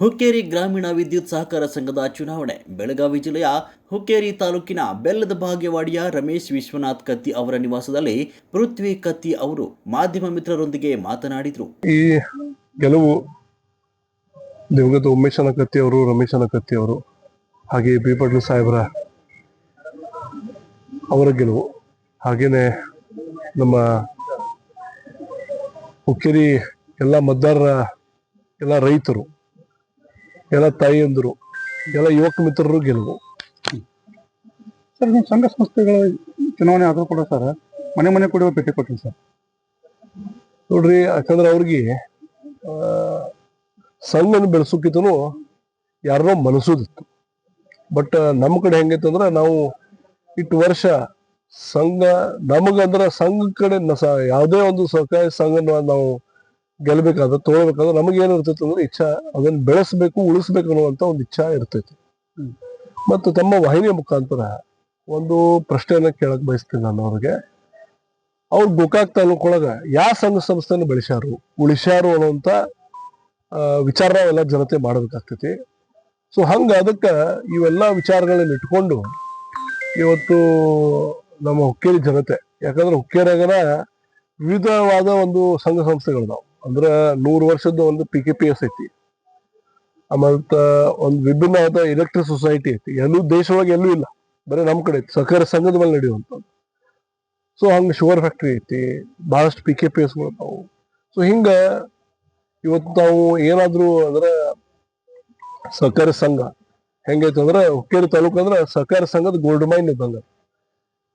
ಹುಕ್ಕೇರಿ ಗ್ರಾಮೀಣ ವಿದ್ಯುತ್ ಸಹಕಾರ ಸಂಘದ ಚುನಾವಣೆ, ಬೆಳಗಾವಿ ಜಿಲ್ಲೆಯ ಹುಕ್ಕೇರಿ ತಾಲೂಕಿನ ಬೆಲ್ಲದ ಭಾಗ್ಯವಾಡಿಯ ರಮೇಶ್ ವಿಶ್ವನಾಥ್ ಕತ್ತಿ ಅವರ ನಿವಾಸದಲ್ಲಿ ಪೃಥ್ವಿ ಕತ್ತಿ ಅವರು ಮಾಧ್ಯಮ ಮಿತ್ರರೊಂದಿಗೆ ಮಾತನಾಡಿದರು. ಈ ಗೆಲುವು ದಿವಂಗತ ಉಮೇಶ್ ಕತ್ತಿ ಅವರು ರಮೇಶ್ ಕತ್ತಿ ಅವರು ಹಾಗೆ ಬಿ ಸಾಹೇಬರ ಅವರ ಗೆಲುವು. ಹಾಗೇನೆ ನಮ್ಮ ಹುಕ್ಕೇರಿ ಎಲ್ಲ ಮತದಾರರ, ಎಲ್ಲ ರೈತರು ಎಲ್ಲ ತಾಯಿಯಂದರು ಎಲ್ಲ ಯುವಕ ಮಿತ್ರರು ಗೆಲುವು. ಸರ್ ನಿಮ್ಮ ಸಂಘ ಸಂಸ್ಥೆಗಳ ಚುನಾವಣೆ ಆದರೂ ಕೂಡ ಸರ್ ಮನೆ ಮನೆ ಕೂಡ ಭೇಟಿ ಕೊಟ್ಟಿನಿ ಸರ್. ನೋಡ್ರಿ ಯಾಕಂದ್ರೆ ಅವ್ರಿಗೆ ಆ, ಸಂಘನ ಬೆಳೆಸೋಕ್ಕಿಂತನೂ ಯಾರೋ ಮನಸೋದಿತ್ತು. ಬಟ್ ನಮ್ಮ ಕಡೆ ಹೆಂಗೈತೆ ಅಂದ್ರೆ ನಾವು ಇಟ್ಟು ವರ್ಷ ಸಂಘ ನಮಗಂದ್ರ ಸಂಘ ಕಡೆ ಯಾವುದೇ ಒಂದು ಸಹಕಾರಿ ಸಂಘನ ನಾವು ಗೆಲ್ಬೇಕಾದ್ರೆ ತೊಗೊಳ್ಬೇಕಾದ್ರೆ ನಮಗೆ ಏನ್ ಇರ್ತೈತೆ ಅಂದ್ರೆ ಇಚ್ಛಾ ಅದನ್ನ ಬೆಳೆಸಬೇಕು ಉಳಿಸ್ಬೇಕು ಅನ್ನುವಂತ ಒಂದು ಇಚ್ಛಾ ಇರ್ತೈತಿ. ಮತ್ತು ತಮ್ಮ ವಾಹಿನಿಯ ಮುಖಾಂತರ ಒಂದು ಪ್ರಶ್ನೆಯನ್ನ ಕೇಳಕ್ ಬಯಸ್ತೀನಿ ನಾನು ಅವ್ರಿಗೆ. ಅವ್ರು ಗೋಕಾಕ್ ತಾಲೂಕೊಳಗ ಯಾವ ಸಂಘ ಸಂಸ್ಥೆನ ಬೆಳೆಸ್ಯಾರು ಉಳಿಸ್ಯಾರು ಅನ್ನುವಂತ ವಿಚಾರ ಎಲ್ಲ ಜನತೆ ಮಾಡಬೇಕಾಗ್ತೈತಿ. ಸೊ ಹಂಗ ಅದಕ್ಕೆ ಇವೆಲ್ಲ ವಿಚಾರಗಳನ್ನ ಇಟ್ಕೊಂಡು ಇವತ್ತು ನಮ್ಮ ಹುಕ್ಕೇರಿ ಜನತೆ ಯಾಕಂದ್ರೆ ಹುಕ್ಕೇರಿಯಾಗನ ವಿವಿಧವಾದ ಒಂದು ಸಂಘ ಸಂಸ್ಥೆಗಳಿದಾವ. ಅಂದ್ರ ನೂರು ವರ್ಷದ ಒಂದು ಪಿ ಕೆ ಪಿ ಎಸ್ ಐತಿ. ಆಮೇಲೆ ಒಂದು ವಿಭಿನ್ನವಾದ ಎಲೆಕ್ಟ್ರಿಕ್ ಸೊಸೈಟಿ ಐತಿ. ಎಲ್ಲೂ ದೇಶವಾಗಿ ಎಲ್ಲೂ ಇಲ್ಲ. ಬರೀ ನಮ್ ಕಡೆ ಐತಿ. ಸಹಕಾರ ಸಂಘದ ಮೇಲೆ ನಡೆಯುವಂಥದ್ದು ಸೊ ಹಂಗೆ ಶುಗರ್ ಫ್ಯಾಕ್ಟ್ರಿ ಐತಿ. ಬಹಳಷ್ಟು P K P S so ಹಿಂಗ ಇವತ್ತು ನಾವು ಏನಾದ್ರೂ ಅಂದ್ರೆ ಸಹಕಾರ ಸಂಘ ಹೆಂಗೈತೆ ಅಂದ್ರೆ ಹುಕ್ಕೇರಿ ತಾಲೂಕು ಅಂದ್ರೆ ಸಹಕಾರ ಸಂಘದ ಗೋಲ್ಡ್ ಮೈನ್ ಇದ್ದಂಗ.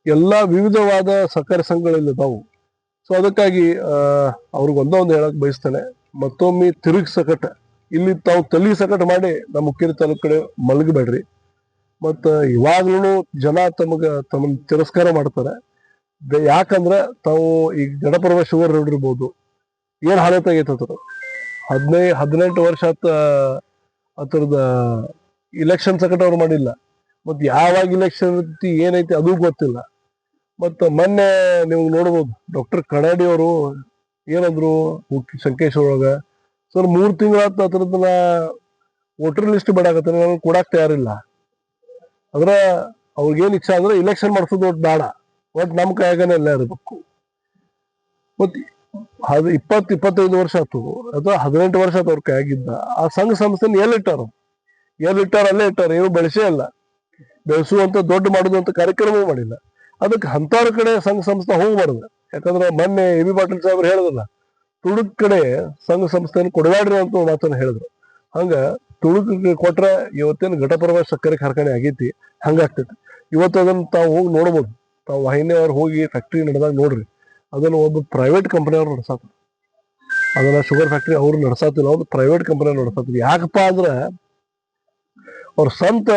ಎಲ್ಲಾ ವಿವಿಧವಾದ ಸಹಕಾರಿ ಸಂಘಗಳಿದ್ದಾವು ಸೊ ಅದಕ್ಕಾಗಿ ಅವ್ರಿಗೆ ಒಂದೇ ಒಂದು ಹೇಳಕ್ ಬಯಸ್ತೇನೆ. ಮತ್ತೊಮ್ಮೆ ತಿರುಗಿ ಸಕಟ. ಇಲ್ಲಿ ತಾವು ತಲಿ ಸಕಟ ಮಾಡಿ ನಮ್ಮ ಹುಕ್ಕೇರಿ ತಾಲೂಕು ಕಡೆ ಮಲಗಬೇಡ್ರಿ. ಮತ್ತ ಇವಾಗ್ಲೂ ಜನ ತಮಗ ತಮ್ಮನ್ನ ತಿರಸ್ಕಾರ ಮಾಡ್ತಾರೆ. ಯಾಕಂದ್ರೆ ತಾವು ಈ ಗಡಪರ್ವ ಶುಗರ್ ನೋಡಿರ್ಬೋದು. ಏನ್ ಹಾಲತ್ ಆಗೈತೆ ಅದ್ರ ಹದಿನೈ, ಹದಿನೆಂಟು ವರ್ಷ ಆತ ಇಲೆಕ್ಷನ್ ಸಕಟ ಅವ್ರು ಮಾಡಿಲ್ಲ. ಮತ್ ಯಾವಾಗ ಇಲೆಕ್ಷನ್ ಏನೈತಿ ಅದು ಗೊತ್ತಿಲ್ಲ. ಮತ್ತ ಮೊನ್ನೆ ನೀವು ನೋಡ್ಬೋದು ಡಾಕ್ಟರ್ ಕಡಾಡಿ ಅವರು ಏನಂದ್ರು ಸಂಕೇಶ್ವರ ಒಳಗ. ಸರ್, ಮೂರು ತಿಂಗಳಾತ ಹತ್ರದ ವೋಟರ್ ಲಿಸ್ಟ್ ಬೇಡಾಗತ್ತೆ ನನಗೆ ಕೊಡಾಕ್ ತಯಾರಿಲ್ಲ. ಅದ್ರ ಏನು ಇಚ್ಛಾ ಅಂದ್ರೆ ಇಲೆಕ್ಷನ್ ಮಾಡಿಸೋದು ಒಟ್ಟು ಬೇಡ. ಒಟ್ಟು ನಮ್ಮ ಕೈಯಾಗನೇ ಎಲ್ಲ ಇರಬೇಕು. ಮತ್ತೆ ಅದು ಇಪ್ಪತ್ತು ಇಪ್ಪತ್ತೈದು ವರ್ಷ ಆಯ್ತು ಅಥವಾ ಹದಿನೆಂಟು ವರ್ಷ ಆಯ್ತು ಅವ್ರ ಕೈಯಾಗಿದ್ದ. ಆ ಸಂಘ ಸಂಸ್ಥೆನ ಎಲ್ಲಿಟ್ಟಾರ ಎಲ್ಲಿಟ್ಟಾರ ಅಲ್ಲೇ ಇಟ್ಟಾರ. ಏನು ಬೆಳೆಸೇ ಇಲ್ಲ ಬೆಳೆಸುವಂತ, ದೊಡ್ಡ ಮಾಡುವಂಥ ಕಾರ್ಯಕ್ರಮ ಮಾಡಿಲ್ಲ. ಅದಕ್ಕೆ ಅಂಥವ್ರ ಕಡೆ ಸಂಘ ಸಂಸ್ಥೆ ಹೋಗ್ಬಾರ್ದು. ಯಾಕಂದ್ರೆ ಮೊನ್ನೆ ಎ ಬಿ ಪಾಟೀಲ್ ಸಾಹೇಬ್ರು ಹೇಳಿದ್ರಲ್ಲ ತುಳುಕ್ ಕಡೆ ಸಂಘ ಸಂಸ್ಥೆಯನ್ನು ಕೊಡಬೇಡ್ರಿ ಅಂತ ಮಾತನ್ನು ಹೇಳಿದ್ರು. ಹಂಗ ತುಳುಕಿಗೆ ಕೊಟ್ರೆ ಇವತ್ತೇನು ಘಟಪರ್ವ ಸಕ್ಕರೆ ಕಾರ್ಖಾನೆ ಆಗೈತಿ, ಹಂಗಾಗ್ತೈತಿ. ಇವತ್ತು ಅದನ್ನ ತಾವು ಹೋಗಿ ನೋಡ್ಬೋದು. ತಾವು ವಾಹಿನಿ ಅವ್ರು ಹೋಗಿ ಫ್ಯಾಕ್ಟ್ರಿ ನಡೆದಾಗ ನೋಡ್ರಿ. ಅದನ್ನ ಒಬ್ಬ ಪ್ರೈವೇಟ್ ಕಂಪನಿ ಅವ್ರು ನಡ್ಸಾತ ಅದನ್ನ ಶುಗರ್ ಫ್ಯಾಕ್ಟ್ರಿ ಅವ್ರು ನಡ್ಸಾತಿಲ್ಲ ಒಂದು ಪ್ರೈವೇಟ್ ಕಂಪನಿ ನಡ್ಸಾತಿಲ್ಲ ಯಾಕಪ್ಪ ಅಂದ್ರ ಅವ್ರ ಸ್ವಂತ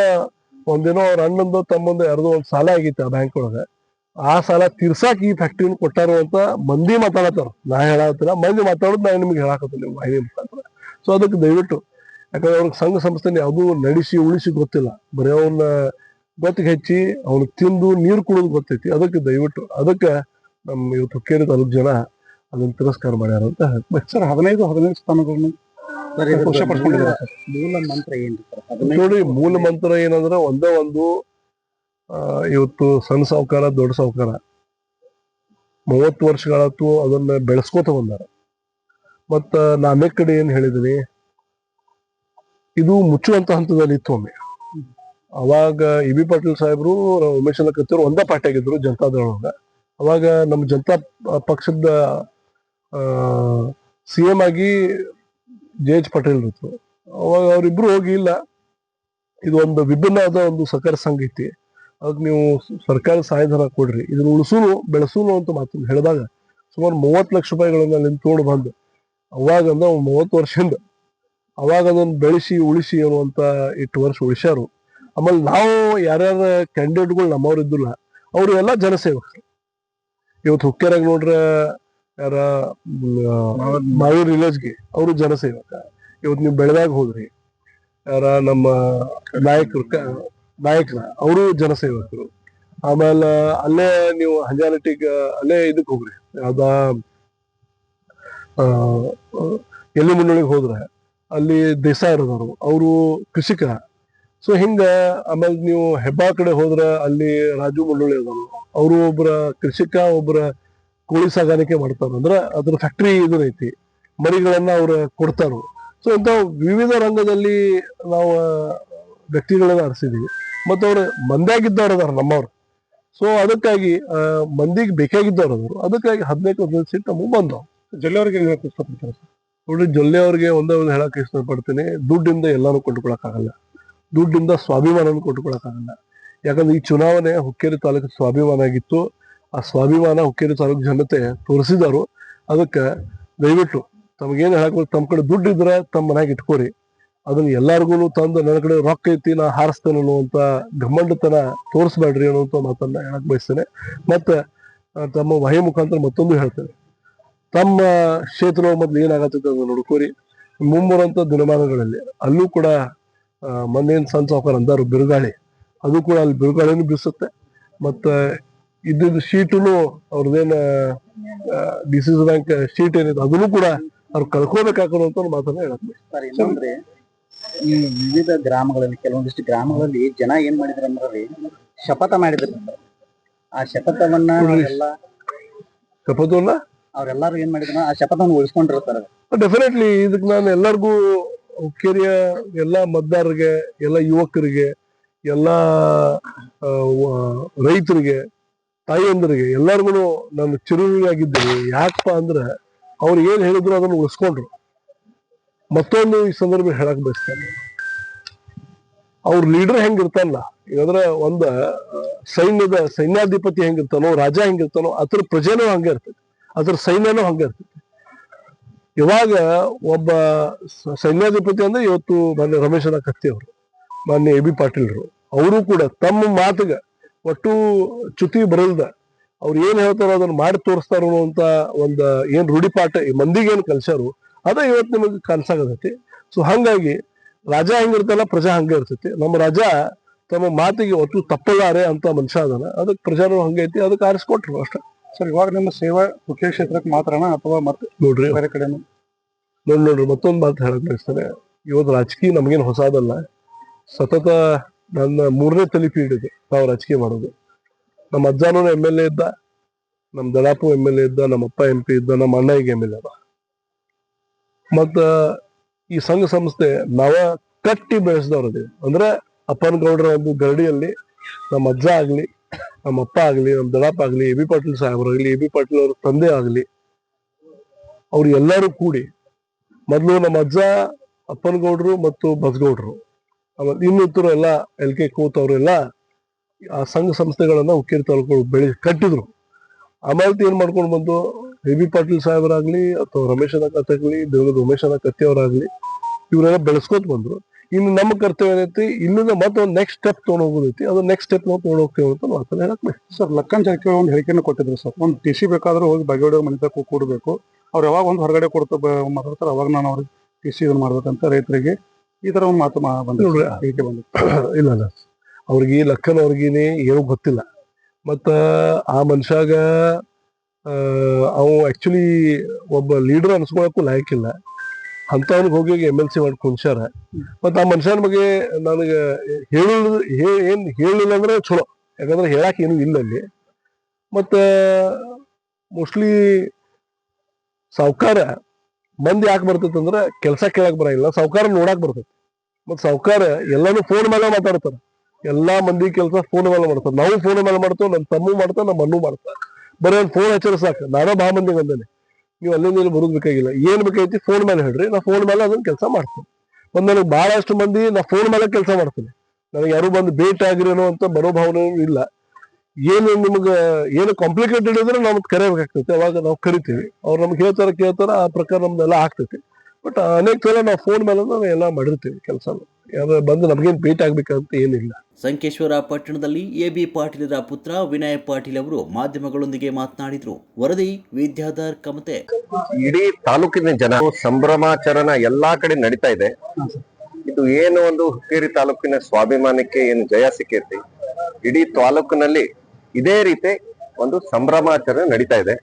ಒಂದೇನೋ ಅವ್ರ ಅಣ್ಣಂದು ತಮ್ಮಂದು ಯಾರ್ದೋ ಒಂದು ಸಾಲ ಆಗಿತ್ತು ಆ ಬ್ಯಾಂಕ್ ಒಳಗ. ಆ ಸಾಲ ತೀರ್ಸಾಕ್ ಈ ಫ್ಯಾಕ್ಟ್ರಿನ ಕೊಟ್ಟಾರು ಅಂತ ಮಂದಿ ಮಾತಾಡತ್ತಾರ. ನಾ ಹೇಳತ್ತಿಲ್ಲ ಮಂದಿ ಮಾತಾಡೋದು ನಾ ನಿಮ್ಗೆ ಹೇಳಾಕತ್ತೀನಿ ವಾಹಿನಿ ಮುಖಾಂತರ. ಸೊ ಅದಕ್ಕೆ ದಯವಿಟ್ಟು ಯಾಕಂದ್ರೆ ಅವ್ರಿಗೆ ಸಂಘ ಸಂಸ್ಥೆನ ಯಾವ್ದು ನಡೆಸಿ ಉಳಿಸಿ ಗೊತ್ತಿಲ್ಲ. ಬರೀ ಅವನ್ನ ಗೊತ್ತಿಗೆ ಹೆಚ್ಚಿ ಅವ್ನು ತಿಂದು ನೀರು ಕುಡಿದು ಗೊತ್ತೈತಿ. ಅದಕ್ಕೆ ದಯವಿಟ್ಟು ಅದಕ್ಕೆ ನಮ್ಮ ಇವತ್ತು ಹುಕ್ಕೇರಿ ತಾಲೂಕು ಜನ ಅದನ್ನ ತಿರಸ್ಕಾರ ಮಾಡ್ಯಾರ ಅಂತ. ಸರ್ ಹದಿನೈದು ಹದಿನೈದು ಸ್ಥಾನಗಳನ್ನು ಮೂಲ ಮಂತ್ರ ಏನು ನೋಡಿ ಮೂಲ ಮಂತ್ರ ಏನಂದ್ರೆ ಒಂದೇ ಒಂದು ಇವತ್ತು ಸಣ್ಣ ಸಾವುಕಾರ, ದೊಡ್ಡ ಸಾವುಕಾರ. ಮೂವತ್ತು ವರ್ಷಗಳತ್ತು ಅದನ್ನ ಬೆಳೆಸ್ಕೋತ ಬಂದಾರ. ಮತ್ತ ನಾ ಆಮೇಲೆ ಕಡೆ ಏನ್ ಹೇಳಿದ್ರಿ ಇದು ಮುಚ್ಚುವಂತ ಹಂತದಲ್ಲಿ ಇತ್ತು ಒಮ್ಮೆ. ಅವಾಗ ಇ ಬಿ ಪಾಟೀಲ್ ಸಾಹೇಬ್ರು, ಉಮೇಶ್ ಕತ್ತಿಯವರು ಒಂದೇ ಆಗಿದ್ರು ಜನತಾದಳೊಳಗ ಅವಾಗ ನಮ್ಮ ಜನತಾ ಪಕ್ಷದ ಸಿ ಎಂ ಆಗಿ ಜೆ ಎಚ್ ಪಟೇಲ್ ಇತ್ತು ಅವಾಗ ಅವರಿಬ್ರು ಹೋಗಿ ಇಲ್ಲ, ಇದು ಒಂದು ವಿಭಿನ್ನವಾದ ಒಂದು ಸಹಕಾರ ಸಂಘ ಐತಿ. ಅದಕ್ಕೆ ನೀವು ಸರ್ಕಾರ ಸಹಾಯಧನ ಕೊಡ್ರಿ. ಇದನ್ನ ಉಳಿಸೂನು, ಬೆಳೆಸೂನು ಅಂತ ಮಾತು ಹೇಳಿದಾಗ ಸುಮಾರು ಮೂವತ್ತು ಲಕ್ಷ ರೂಪಾಯಿಗಳನ್ನ ತೋಡು ಬಂದು ಅವಾಗ ಅಂದ್ರೆ ಮೂವತ್ತು ವರ್ಷದಿಂದ ಅವಾಗ ಅದನ್ನ ಬೆಳೆಸಿ, ಉಳಿಸಿ ಅನ್ನುವಂತ ಇಟ್ಟು ವರ್ಷ ಉಳಿಸ್ಯಾರು. ಆಮೇಲೆ ನಾವು ಯಾರ್ಯಾರ ಕ್ಯಾಂಡಿಡೇಟ್ಗಳು ನಮ್ಮವ್ರು ಇದ್ದಿಲ್ಲ, ಅವರು ಎಲ್ಲ ಜನಸೇವಕರು. ಇವತ್ತು ಹುಕ್ಕೇರಾಗ ನೋಡ್ರ ಯಾರ ಮಾಯೂರ್ ವಿಲೇಜ್ಗೆ ಅವರು ಜನಸೇವಕ. ಇವತ್ತು ನೀವು ಬೆಳೆದಾಗ ಹೋದ್ರಿ. ಯಾರ, ನಮ್ಮ ನಾಯಕರು ನಾಯಕರ, ಅವರು ಜನಸೇವಕರು. ಆಮೇಲೆ ಅಲ್ಲೇ ನೀವು ಹಂಜಾಲಟ್ಟಿಗೆ ಅಲ್ಲೇ ಇದಕ್ ಹೋಗ್ರಿ. ಯಾವ್ದ ಎಲ್ಲಿ ಮುನ್ನೊಳಗೆ ಹೋದ್ರೆ, ಅಲ್ಲಿ ದೇಸಾಯರದವರು ಅವರು ಕೃಷಿಕ ಸೊ ಹಿಂಗ ಆಮೇಲೆ ನೀವು ಹೆಬ್ಬಾ ಕಡೆ ಹೋದ್ರ ಅಲ್ಲಿ ರಾಜು ಮುಳ್ಳುಳ್ಳಿ ಅದಾರು ಅವರು ಒಬ್ಬರ ಕೃಷಿಕ ಒಬ್ಬರ ಕೋಳಿ ಸಾಗಾಣಿಕೆ ಮಾಡ್ತಾರ ಅಂದ್ರೆ ಅದ್ರ ಫ್ಯಾಕ್ಟ್ರಿ ಇದು ಐತಿ. ಮರಿಗಳನ್ನ ಅವ್ರ ಕೊಡ್ತಾರು ಸೊ ಇಂಥ ವಿವಿಧ ರಂಗದಲ್ಲಿ ನಾವು ವ್ಯಕ್ತಿಗಳನ್ನ ಅರ್ಸಿದೀವಿ. ಮತ್ತು ಅವ್ರು ಮಂದ್ಯಾಗಿದ್ದವ್ರು ಅದಾರ ನಮ್ಮವ್ರು. ಸೊ ಅದಕ್ಕಾಗಿ ಮಂದಿಗೆ ಬೇಕಾಗಿದ್ದವ್ರು ಅದರು. ಅದಕ್ಕಾಗಿ ಹದಿನೈದು ಹದಿನೈದು ಸೀಟ್ ನಮಗೆ ಬಂದವು. ಜೊಲ್ಲೆ ಅವ್ರಿಗೆ ಇಷ್ಟಪಡ್ತಾರೆ ನೋಡಿ ಜೊಲ್ಲೆ ಅವ್ರಿಗೆ ಒಂದೇ ಒಂದು ಹೇಳಕ್ ಇಷ್ಟಪಡ್ತೀನಿ. ದುಡ್ಡಿಂದ ಎಲ್ಲಾನು ಕೊಂಡ್ಕೊಳಕ್ಕಾಗಲ್ಲ. ದುಡ್ಡಿಂದ ಸ್ವಾಭಿಮಾನನ ಕೊಂಡ್ಕೊಳಕ್ಕಾಗಲ್ಲ. ಯಾಕಂದ್ರೆ ಈ ಚುನಾವಣೆ ಹುಕ್ಕೇರಿ ತಾಲೂಕು ಸ್ವಾಭಿಮಾನ ಆಗಿತ್ತು. ಆ ಸ್ವಾಭಿಮಾನ ಹುಕ್ಕೇರಿ ತಾಲೂಕು ಜನತೆ ತೋರಿಸಿದಾರು. ಅದಕ್ಕೆ ದಯವಿಟ್ಟು ತಮಗೇನು ಹೇಳಕ್ ಬರ್ತದೆ, ತಮ್ಮ ಕಡೆ ದುಡ್ಡು ಇದ್ರೆ ತಮ್ಮ ಮನ್ಯಾಗ ಇಟ್ಕೋರಿ. ಅದನ್ನ ಎಲ್ಲಾರ್ಗು ತಂದು ನನ್ನ ಕಡೆ ರೊಕ್ಕ ಐತಿ ನಾ ಹಾರಿಸ್ತೇನೆ ಅನ್ನುವಂತ ಗಮಂಡತನ ತೋರಿಸ್ಬೇಡ್ರಿ ಅನ್ನುವಂತ ಮಾತನ್ನ ಹೇಳಕ್ ಬಯಸ್ತೇನೆ. ಮತ್ತೆ ತಮ್ಮ ವಹಿ ಮುಖಾಂತರ ಮತ್ತೊಂದು ಹೇಳ್ತೇನೆ. ತಮ್ಮ ಕ್ಷೇತ್ರ ಮೊದಲು ಏನಾಗತ್ತೈತೆ ಅದನ್ನ ನೋಡ್ಕೋರಿ. ಮುಂಬರುವಂತ ದಿನಮಾನಗಳಲ್ಲಿ ಅಲ್ಲೂ ಕೂಡ ಮನೇನ್ ಸನ್ಸ್ ಸಾವುಕಾರ ಅಂದಾರು ಬಿರುಗಾಳಿ. ಅದು ಕೂಡ ಅಲ್ಲಿ ಬಿರುಗಾಳಿನೂ ಬೀಸುತ್ತೆ. ಮತ್ತೆ ಇದ್ದಿದ್ದು ಶೀಟುನು ಅವ್ರದ್ದೇನ D C C bank sheet ಏನಿದೆ ಅದನ್ನು ಕೂಡ ಅವ್ರು ಅಂತ ಮಾತನ್ನ ಹೇಳಕ್ ಬಯಸ್ತೇನೆ. ಈ ವಿವಿಧ ಗ್ರಾಮಗಳಲ್ಲಿ ಕೆಲವೊಂದಿಷ್ಟು ಗ್ರಾಮಗಳಲ್ಲಿ ಜನ ಏನ್ ಮಾಡಿದ್ರು ಅಂದ್ರೆ ಶಪಥ ಮಾಡಿದ್ರು. ಆ ಶಪಥವನ್ನ ಶಪಥವನ್ನ? ಅವ್ರೆಲ್ಲಾರು ಏನ್ ಮಾಡಿದ್ರು ಆ ಶಪಥವನ್ನ ಉಳಿಸ್ಕೊಂಡಿರ್ತಾರೆ. ಡೆಫಿನೆಟ್ಲಿ ಇದಕ್ಕೆ ನಾನು ಎಲ್ಲರಿಗೂ ಹುಕ್ಕೇರಿಯ ಎಲ್ಲ ಮತದಾರರಿಗೆ ಎಲ್ಲ ಯುವಕರಿಗೆ ಎಲ್ಲ ರೈತರಿಗೆ ತಾಯಿಯಂದರಿಗೆ ಎಲ್ಲರಿಗೂ ನಾನು ಚಿರುವಿಯಾಗಿದ್ದೇನೆ ಯಾಕಪ್ಪ ಅಂದ್ರೆ ಅವ್ರು ಏನ್ ಹೇಳಿದ್ರು ಅದನ್ನು ಉಳಿಸ್ಕೊಂಡ್ರು. ಮತ್ತೊಂದು ಈ ಸಂದರ್ಭ ಹೇಳಕ್ ಬಯಸ್ತೇನೆ. ಅವ್ರ ಲೀಡರ್ ಹೆಂಗಿರ್ತಾನಲ್ಲ ಇದಂದ್ರೆ ಒಂದ ಸೈನ್ಯದ ಸೈನ್ಯಾಧಿಪತಿ ಹೆಂಗಿರ್ತಾನೋ, ರಾಜ ಹೆಂಗಿರ್ತಾನೋ, ಅದ್ರ ಪ್ರಜೆನೂ ಹಂಗೆ ಇರ್ತೈತಿ, ಅದ್ರ ಸೈನ್ಯನೂ ಹಂಗೆ ಇರ್ತೈತಿ. ಇವಾಗ ಒಬ್ಬ ಸೈನ್ಯಾಧಿಪತಿ ಅಂದ್ರೆ ಇವತ್ತು ಮಾನ್ಯ ರಮೇಶನ ಕತ್ತಿ ಅವರು, ಮಾನ್ಯ ಎ ಬಿ ಪಾಟೀಲ್ರು, ಅವರು ಕೂಡ ತಮ್ಮ ಮಾತಿಗೆ ಒಟ್ಟು ಚ್ಯುತಿ ಬರಲ್ದ, ಅವ್ರು ಏನ್ ಹೇಳ್ತಾರೋ ಅದನ್ನ ಮಾಡಿ ತೋರಿಸ್ತಾರೋ ಅಂತ ಒಂದು ಏನ್ ರೂಢಿಪಾಠ ಮಂದಿಗೆ ಏನ್ ಕಲ್ಸ್ಯಾರು ಅದ ಇವತ್ತು ನಿಮಗೆ ಕನ್ಸಾಗತೈತಿ ಸೊ ಹಂಗಾಗಿ ರಾಜ ಹೆಂಗಿರ್ತಾನ ಪ್ರಜಾ ಹಂಗೆ ಇರ್ತೈತಿ. ನಮ್ಮ ರಾಜ ತಮ್ಮ ಮಾತಿಗೆ ಒತ್ತು ತಪ್ಪಲಾರೆ ಅಂತ ಮನುಷ್ಯ ಅದನ್ನ ಅದಕ್ಕೆ ಪ್ರಜಾನು ಹಂಗೈತಿ ಅದಕ್ಕೆ ಆರಿಸ್ಕೊಟ್ರು ಅಷ್ಟೇ. ಸರ್ ಇವಾಗ ನಿಮ್ಮ ಸೇವಾ ಮುಖ್ಯ ಕ್ಷೇತ್ರಕ್ಕೆ ಮಾತ್ರನಾ ಅಥವಾ ಮತ್ತೆ ನೋಡ್ರಿ. ಬೇರೆ ಕಡೆ ನೋಡಿ ನೋಡ್ರಿ ಮತ್ತೊಂದು ಮಾತು ಹೇಳಕ್ ಬಯಸ್ತಾರೆ ಇವತ್ತು ರಾಜಕೀಯ ನಮಗೇನು ಹೊಸದಲ್ಲ. ಸತತ ನನ್ನ ಮೂರನೇ ತಲೆ ಹಿಡಿದು ನಾವು ರಾಜಕೀಯ ಮಾಡೋದು. ನಮ್ಮ ಅಜ್ಜಾನು ಎಂ ಎಲ್ ಎ ಇದ್ದ ನಮ್ಮ ದಡಾಪು ಎಂ ಎಲ್ ಎ ಇದ್ದ ನಮ್ಮ ಅಪ್ಪ ಎಂ ಪಿ ಇದ್ದ ನಮ್ಮ ಅಣ್ಣ ಈಗ ಎಂ ಎಲ್ ಎ ಅದ ಮತ್ತ ಈ ಸಂಘ ಸಂಸ್ಥೆ ನಾವ ಕಟ್ಟಿ ಬೆಳೆಸಿದವ್ರು ಅದೀವಿ ಅಂದ್ರೆ ಅಪ್ಪನ ಗೌಡರ ಒಂದು ಗರಡಿಯಲ್ಲಿ ನಮ್ಮ ಅಜ್ಜ ಆಗ್ಲಿ, ನಮ್ಮ ಅಪ್ಪ ಆಗ್ಲಿ, ನಮ್ಮ ದಡಪ್ಪ ಆಗ್ಲಿ, ಎ ಬಿ ಪಾಟೀಲ್ ಸಾಹೇಬರಾಗ್ಲಿ ಎ ಬಿ ಪಾಟೀಲ್ ಅವ್ರ ತಂದೆ ಆಗ್ಲಿ, ಅವ್ರು ಎಲ್ಲರೂ ಕೂಡಿ ಮೊದಲು ನಮ್ಮ ಅಜ್ಜ, ಅಪ್ಪನಗೌಡ್ರು ಮತ್ತು ಬಸ್ಗೌಡ್ರು. ಆಮೇಲೆ ಇನ್ನಿತರು ಎಲ್ಲ ಎಲ್ ಕೆ ಕೂತ್ ಅವರೆಲ್ಲ ಆ ಸಂಘ ಸಂಸ್ಥೆಗಳನ್ನ ಉಕ್ಕೇರಿ ತಾಲೂಕು ಬೆಳಿ ಕಟ್ಟಿದ್ರು. ಆಮೇಲೆ ಏನ್ ಮಾಡ್ಕೊಂಡು ಬಂದು ಬಿ ಪಾಟೀಲ್ ಸಾಹೇಬರಾಗ್ಲಿ ಅಥವಾ ರಮೇಶನ ಕತ್ತಾಗ್ಲಿ ಉಮೇಶ್ ಉಮೇಶನ ಕತ್ತಿ ಅವರಾಗ್ಲಿ ಇವರೆಲ್ಲ ಬೆಳೆಸ್ಕೊತ ಬಂದ್ರು. ಇನ್ನು ನಮ್ಮ ಕರ್ತವ್ಯ ಏನೈತಿ? ಇಲ್ಲಿಂದ ಮತ್ತೊಂದು ನೆಕ್ಸ್ಟ್ ಸ್ಟೆಪ್ ತೊಗೊಂಡು ಹೋಗೋದೈತಿ ಅದು ನೆಕ್ಸ್ಟ್ ಸ್ಟೆಪ್ ನಾವು ತೊಗೊಂಡು ಹೋಗ್ತೇವೆ ನಾವು ಮಾತನ್ನ ಹೇಳಕ್ ಸರ್ ಲಕ್ಕನ್ ಜಾರಕಿಹೊಳಿ ಒಂದು ಹೇಳಿಕೆಯನ್ನು ಕೊಟ್ಟಿದ್ರು ಸರ್. ಒಂದು ಟಿ ಸಿ ಬೇಕಾದ್ರೂ ಹೋಗಿ ಬಗೆಹೊಡೆಯೋ ಮನೆ ತಕ್ಕ ಕೂಡಬೇಕು. ಅವ್ರು ಯಾವಾಗ ಒಂದು ಹೊರಗಡೆ ಕೊಡ್ತಾ ಮಾತಾಡ್ತಾರೆ ಅವಾಗ ನಾನು ಅವ್ರಿಗೆ ಟಿ ಸಿ ಇದನ್ನು ಮಾಡ್ಬೇಕಂತ ರೈತರಿಗೆ ಈ ತರ ಒಂದು ಮಾತು ಮಾ- ಬಂದ. ಹೇಳಿಕೆ ಬಂದಿತ್ತು ಇಲ್ಲ ಇಲ್ಲ. ಅವ್ರಿಗೆ ಲಕ್ಕನ್ ಅವ್ರಿಗೇನೆ ಏನೂ ಗೊತ್ತಿಲ್ಲ. ಮತ್ತ ಆ ಮನುಷ್ಯಾಗ ಅವ ಆಕ್ಚುಲಿ ಒಬ್ಬ ಲೀಡರ್ ಅನ್ಸ್ಕೊಳಕ್ಕೂ ಲಾಯಕ್ಕಿಲ್ಲ. ಅಂಥವ್ನಿಗೆ ಹೋಗಿ ಹೋಗಿ ಎಂ ಎಲ್ ಸಿ ಮಾಡಿ ಕುಂಚಾರ ಮತ್ತ ಆ ಮನುಷ್ಯನ ಬಗ್ಗೆ ನನಗೆ ಹೇಳುದು ಏನು ಹೇಳಿಲ್ಲ ಅಂದ್ರೆ ಚಲೋ ಯಾಕಂದ್ರೆ ಹೇಳಕ್ ಏನು ಇಲ್ಲ ಅಲ್ಲಿ. ಮತ್ತ ಮೋಸ್ಟ್ಲಿ ಸಾವುಕಾರ ಮಂದಿ ಯಾಕೆ ಬರ್ತೈತೆ ಅಂದ್ರೆ ಕೆಲಸ ಬರ ಬರಂಗಿಲ್ಲ ಸಾವುಕಾರ ನೋಡಕ್ಕೆ ಬರ್ತೈತಿ. ಮತ್ ಸಾವುಕಾರ ಎಲ್ಲಾನು ಫೋನ್ ಮೇಲೆ ಮಾತಾಡ್ತಾರೆ. ಎಲ್ಲಾ ಮಂದಿ ಕೆಲಸ ಫೋನ್ ಮೇಲೆ ಮಾಡ್ತಾರೆ. ನಾವು ಫೋನ್ ಮೇಲೆ ಮಾಡ್ತೇವೆ ನಮ್ಮ ತಮ್ಮ ಮಾಡ್ತಾರೆ ನಮ್ಮ ಅಣ್ಣು ಮಾಡ್ತಾರ. ಬರೀ ಒಂದು ಫೋನ್ ಹಚ್ಚಿದ್ರೆ ಸಾಕು. ನಾನೋ ಬಾ ಮಂದಿ ಬಂದೇನೆ ನೀವು ಅಲ್ಲಿಂದ ಇಲ್ಲಿ ಬರೋದು ಬೇಕಾಗಿಲ್ಲ. ಏನು ಬೇಕೈತಿ ಫೋನ್ ಮೇಲೆ ಹೇಳ್ರಿ. ನಾ ಫೋನ್ ಮೇಲೆ ಅದನ್ನ ಕೆಲಸ ಮಾಡ್ತೀನಿ. ಒಂದು ನನಗೆ ಬಹಳಷ್ಟು ಮಂದಿ ನಾ ಫೋನ್ ಮೇಲೆ ಕೆಲಸ ಮಾಡ್ತೀನಿ. ನನಗೆ ಯಾರು ಬಂದು ಭೇಟಿ ಅಂತ ಬರೋ ಮನೋಭಾವನೆ ಇಲ್ಲ. ಏನು ನಿಮ್ಗೆ, ಏನು ಕಾಂಪ್ಲಿಕೇಟೆಡ್ ಇದ್ರೆ ನಮ್ಗೆ ಕರೆಯಬೇಕಾಗ್ತೈತೆ ಅವಾಗ ನಾವು ಕರಿತೀವಿ. ಅವ್ರು ನಮ್ಗೆ ಹೇಳ್ತಾರೆ ಕೇಳ್ತಾರೆ, ಆ ಪ್ರಕಾರ ನಮ್ದೆಲ್ಲ ಆಗ್ತೈತಿ. ಬಟ್ ಅನೇಕ ಸಲ ನಾವು ಫೋನ್ ಮೇಲೆ ನಾವು ಎಲ್ಲ ಮಾಡಿರ್ತೀವಿ ಕೆಲಸ ಯಾರು ಬಂದು ನಮಗೇನು ಭೇಟಿ ಆಗ್ಬೇಕಂತ ಏನಿಲ್ಲ. ಸಂಕೇಶ್ವರ ಪಟ್ಟಣದಲ್ಲಿ ಎಬಿ ಪಾಟೀಲರ ಪುತ್ರ ವಿನಯ್ ಪಾಟೀಲ್ ಅವರು ಮಾಧ್ಯಮಗಳೊಂದಿಗೆ ಮಾತನಾಡಿದರು. ವರದಿ ವಿದ್ಯಾಧರ್ ಕಮತೆ. ಇಡೀ ತಾಲೂಕಿನ ಜನ ಸಂಭ್ರಮಾಚರಣ ಎಲ್ಲಾ ಕಡೆ ನಡೀತಾ ಇದೆ. ಇದು ಏನು ಒಂದು ಹುಕ್ಕೇರಿ ತಾಲೂಕಿನ ಸ್ವಾಭಿಮಾನಕ್ಕೆ ಏನು ಜಯ ಸಿಕ್ಕೈತಿ. ಇಡೀ ತಾಲೂಕಿನಲ್ಲಿ ಇದೇ ರೀತಿ ಒಂದು ಸಂಭ್ರಮಾಚರಣೆ ನಡೀತಾ ಇದೆ.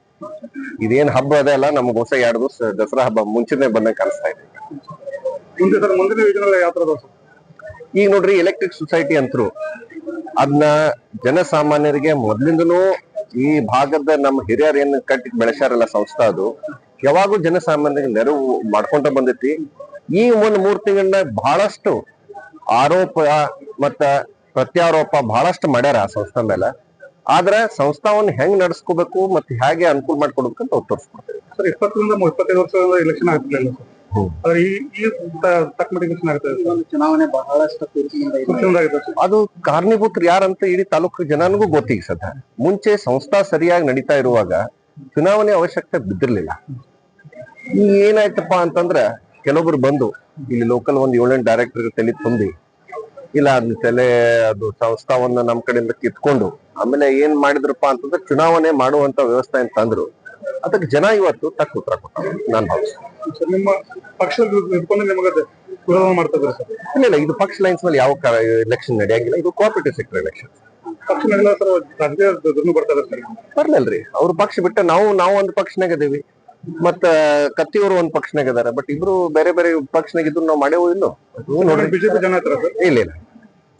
ಇದೇನ್ ಹಬ್ಬ ಅದೇ ಅಲ್ಲ ನಮ್ಗೆ ಹೊಸ ಎರಡು ದಿವಸ ದಸರಾ ಹಬ್ಬ ಮುಂಚೆನೆ ಬಂದಂಗೆ ಕಾಣಿಸ್ತಾ ಇದೆ. ಮುಂದೆ ಸರ್ ಮುಂದಿನ ಯಾವ ತರ ಈಗ ನೋಡ್ರಿ ಎಲೆಕ್ಟ್ರಿಕ್ ಸೊಸೈಟಿ ಅಂತರು ಅದನ್ನ ಜನಸಾಮಾನ್ಯರಿಗೆ ಮೊದ್ಲಿಂದನೂ ಈ ಭಾಗದ ನಮ್ಮ ಹಿರಿಯರು ಏನ್ ಕಟ್ಟಿ ಬೆಳೆಸ್ಯಾರಲ್ಲ ಸಂಸ್ಥೆ ಅದು ಯಾವಾಗೂ ಜನಸಾಮಾನ್ಯರಿಗೆ ನೆರವು ಮಾಡ್ಕೊಂತ ಬಂದೈತಿ. ಈ ಒಂದ್ ಮೂರ್ ತಿಂಗಳ ಬಹಳಷ್ಟು ಆರೋಪ ಮತ್ತ ಪ್ರತ್ಯಾರೋಪ ಬಹಳಷ್ಟು ಮಾಡ್ಯಾರ ಆ ಸಂಸ್ಥೆ ಮೇಲೆ ಆದ್ರೆ ಸಂಸ್ಥಾವನ್ನ ಹೆಂಗ್ ನಡ್ಸ್ಕೋಬೇಕು ಮತ್ತೆ ಹೇಗೆ ಅನುಕೂಲ ಮಾಡ್ಕೊಡ್ಬೇಕು ಅಂತ ತೋರಿಸ್ಕೊಡ್ತೇವೆ ಸರ್, ಇಪ್ಪತ್ತರಿಂದ ಇಪ್ಪತ್ತೈದು ವರ್ಷದಿಂದ ಎಲೆಕ್ಷನ್ ಆಗ್ತಿಲ್ಲ. ಆದ್ರೆ ಈ ಈ ತಕ್ಕ ಮಟ್ಟಿಗೆ ಚುನಾವಣೆ ಬಹಳಷ್ಟು ಅದು ಕಾರಣೀಭೂತರು ಯಾರಂತ ಇಡೀ ತಾಲೂಕು ಜನನಿಗೂ ಗೊತ್ತೀಗ ಸದ್ಯ. ಮುಂಚೆ ಸಂಸ್ಥಾ ಸರಿಯಾಗಿ ನಡೀತಾ ಇರುವಾಗ ಚುನಾವಣೆ ಅವಶ್ಯಕತೆ ಬಿದ್ದಿರ್ಲಿಲ್ಲ. ಈ ಏನಾಯ್ತಪ್ಪ ಅಂತಂದ್ರ ಕೆಲವೊಬ್ರು ಬಂದು ಇಲ್ಲಿ ಲೋಕಲ್ ಒಂದ್ ಏಳೆಂಟು ಡೈರೆಕ್ಟರ್ ತಲೆ ತುಂಬಿ ಇಲ್ಲ ಅದ್ನ ತಲೆ ಅದು ಸಂಸ್ಥಾವನ್ನ ನಮ್ ಕಡೆಯಿಂದ ಕಿತ್ಕೊಂಡು ಆಮೇಲೆ ಏನ್ ಮಾಡಿದ್ರಪ್ಪ ಅಂತಂದ್ರೆ ಚುನಾವಣೆ ಮಾಡುವಂತ ವ್ಯವಸ್ಥೆ ಅಂತ ತಂದ್ರು. ಅದಕ್ಕೆ ಜನ ಇವತ್ತು ತಕ್ಕ ಉತ್ತರ ಕೊಟ್ಟಾರೆ ನಾನು ಭಾವಿಸ್ತೇನೆ. ನಿಮ್ಮ ಪಕ್ಷದ ಇಟ್ಕೊಂಡು ನಿಮಗೆ ಅದು ವಿರೋಧ ಮಾಡ್ತಾ ಸರ್? ಇಲ್ಲ ಇಲ್ಲ ಇದು ಪಕ್ಷ ಲೈನ್ಸ್ನಲ್ಲಿ ಯಾವ ಎಲೆಕ್ಷನ್ ನಡೆಯಂಗಿಲ್ಲ ಇದು ಕೋಆಪರೇಟಿವ್ ಸೆಕ್ಟರ್ ಎಲೆಕ್ಷನ್ ಬರ್ಲಲ್ರಿ ಅವ್ರ ಪಕ್ಷ ಬಿಟ್ಟ ನಾವು ನಾವು ಒಂದ್ ಪಕ್ಷನಾಗ ಅದೀವಿ ಮತ್ತ ಕತ್ತಿಯವರು ಒಂದ್ ಪಕ್ಷನಾಗ ಅದಾರ ಬಟ್ ಇಬ್ರು ಬೇರೆ ಬೇರೆ ಪಕ್ಷನಾಗ ಇದ್ರು ನಾವು ಮಾಡೇವು ಇಲ್ಲೋ ನೋಡ್ರಿ. ಬಿಜೆಪಿ ಜನ ಇಲ್ಲ ಇಲ್ಲ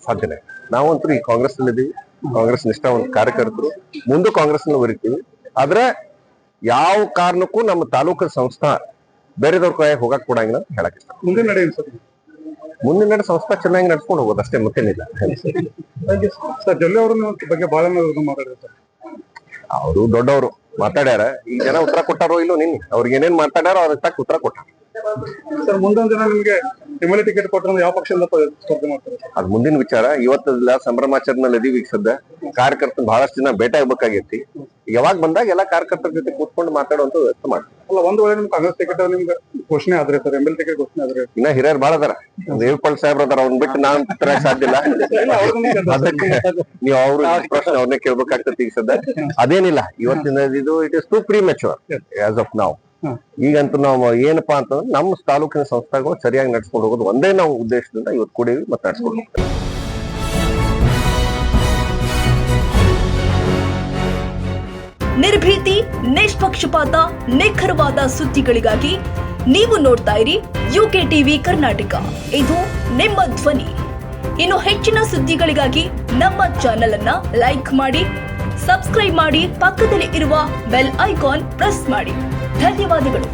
ಸಾಧ್ಯನೇ ನಾವಂತೂ ಈ ಕಾಂಗ್ರೆಸ್ನಲ್ಲಿ ಇದೀವಿ ಕಾಂಗ್ರೆಸ್ ನಿಷ್ಠಾವಂತ ಕಾರ್ಯಕರ್ತರು ಮುಂದೆ ಕಾಂಗ್ರೆಸ್ನಲ್ಲಿ ಬರೀತೀವಿ. ಆದ್ರೆ ಯಾವ ಕಾರಣಕ್ಕೂ ನಮ್ಮ ತಾಲೂಕು ಸಂಸ್ಥಾ ಬೇರೆದವ್ರ ಕೈ ಹೋಗಕ್ ಕೊಡಂಗಿಲ್ಲ ಅಂತ ಹೇಳಕ್ ನಡೆಯಿಲ್ಲ ಸರ್? ಮುಂದಿನ ನಡೆ ಸಂಸ್ಥಾ ಚೆನ್ನಾಗಿ ನಡ್ಸ್ಕೊಂಡು ಹೋಗೋದು ಅಷ್ಟೇ ಮತ್ತೇನಿಲ್ಲ. ಸರ್ ಜೊಲ್ಲೆ ಅವರು ಬಗ್ಗೆ ಬಹಳ ಅವರು ದೊಡ್ಡವರು ಮಾತಾಡ್ಯಾರ. ಈ ಜನ ಉತ್ತರ ಕೊಟ್ಟಾರೋ ಇಲ್ಲೋ ನಿನ್ನೆ. ಅವ್ರಿಗೆ ಏನೇನ್ ಮಾತಾಡ್ಯಾರೋ ಅದಕ್ಕೆ ತಕ್ಕ ಉತ್ತರ ಕೊಟ್ಟಾರ. ಸರ್ ಮುಂದೊಂದು ದಿನ ನಿಮ್ಗೆ ಎಮ್ಎಲ್ ಟಿಕೆಟ್ ಕೊಟ್ಟರೆ ಯಾವ ಪಕ್ಷದಿಂದ ಸ್ಪರ್ಧೆ ಮಾಡ್ತಾರೆ? ಅದ್ ಮುಂದಿನ ವಿಚಾರ. ಇವತ್ತಿಲ್ಲ ಸಂಭ್ರಮಾಚರಣೆಯಲ್ಲಿ ಇದೀವಿ ಈಗ ಸದ್ಯ. ಕಾರ್ಯಕರ್ತ ಬಹಳಷ್ಟು ಜನ ಭೇಟಿ ಆಗ್ಬೇಕಾಗೈತಿ ಯಾವಾಗ ಬಂದಾಗ ಎಲ್ಲಾ ಕಾರ್ಯಕರ್ತರ ಜೊತೆ ಕೂತ್ಕೊಂಡು ಮಾತಾಡುವಂತ ವ್ಯವಸ್ಥೆ ಮಾಡ್ತೀವಿ. ಅಲ್ಲ ಒಂದ್ ವೇಳೆ ನಿಮ್ ಕಾಂಗ್ರೆಸ್ ಟಿಕೆಟ್ ನಿಮ್ಗೆ ಘೋಷಣೆ ಆದ್ರೆ ಸರ್ ಎಂಎಲ್ ಎಲ್ ಟಿಕೆಟ್ ಘೋಷಣೆ ಆದ್ರೆ? ಇನ್ನ ಹಿರಿಯರ್ ಬಾಳ ಅದಾರ. ದೇವಪಾಲ್ ಸಾಹೇಬ್ರ ಅದಾರ ಅವ್ನ್ ಬಿಟ್ಟು ನಾನ್ ತರಕ್ ಸಾಧ್ಯ ಇಲ್ಲ. ಅದಕ್ಕೆ ನೀವು ಅವ್ರು ಪ್ರಶ್ನೆ ಅವ್ರನ್ನೇ ಕೇಳ್ಬೇಕಾಗ್ತದೆ ಈಗ ಸದ್ಯ. ಅದೇನಿಲ್ಲ ಇವತ್ತಿನ ಇದು it is too premature as of ನಾವು. ಈಗಂತೂ ನಾವು ಏನಪ್ಪಾ ಅಂತಂದ್ರೆ ನಮ್ಮ ತಾಲೂಕಿನ ಸಂಸ್ಥೆಗಳು ಸರಿಯಾಗಿ ನಡ್ಸ್ಕೊಂಡು ಹೋಗೋದು ಒಂದೇ ನಾವು ಉದ್ದೇಶದಿಂದ ಇವತ್ತು ಕೂಡೀವಿ ಮತ್ತೆ ನಡ್ಸ್ಕೊಂಡು ನಿರ್ಭೀತಿ, ನಿಷ್ಪಕ್ಷಪಾತ, ನಿಖರವಾದ ಸುದ್ದಿಗಳಿಗಾಗಿ ನೀವು ನೋಡ್ತಾ ಇರಿ ಯುಕೆ ಟಿವಿ ಕರ್ನಾಟಕ. ಇದು ನಿಮ್ಮ ಧ್ವನಿ. ಇನ್ನು ಹೆಚ್ಚಿನ ಸುದ್ದಿಗಳಿಗಾಗಿ ನಮ್ಮ ಚಾನೆಲ್ ಅನ್ನ ಲೈಕ್ ಮಾಡಿ, ಸಬ್ಸ್ಕ್ರೈಬ್ ಮಾಡಿ, ಪಕ್ಕದಲ್ಲಿ ಇರುವ ಬೆಲ್ ಐಕಾನ್ ಪ್ರೆಸ್ ಮಾಡಿ. ಧನ್ಯವಾದಗಳು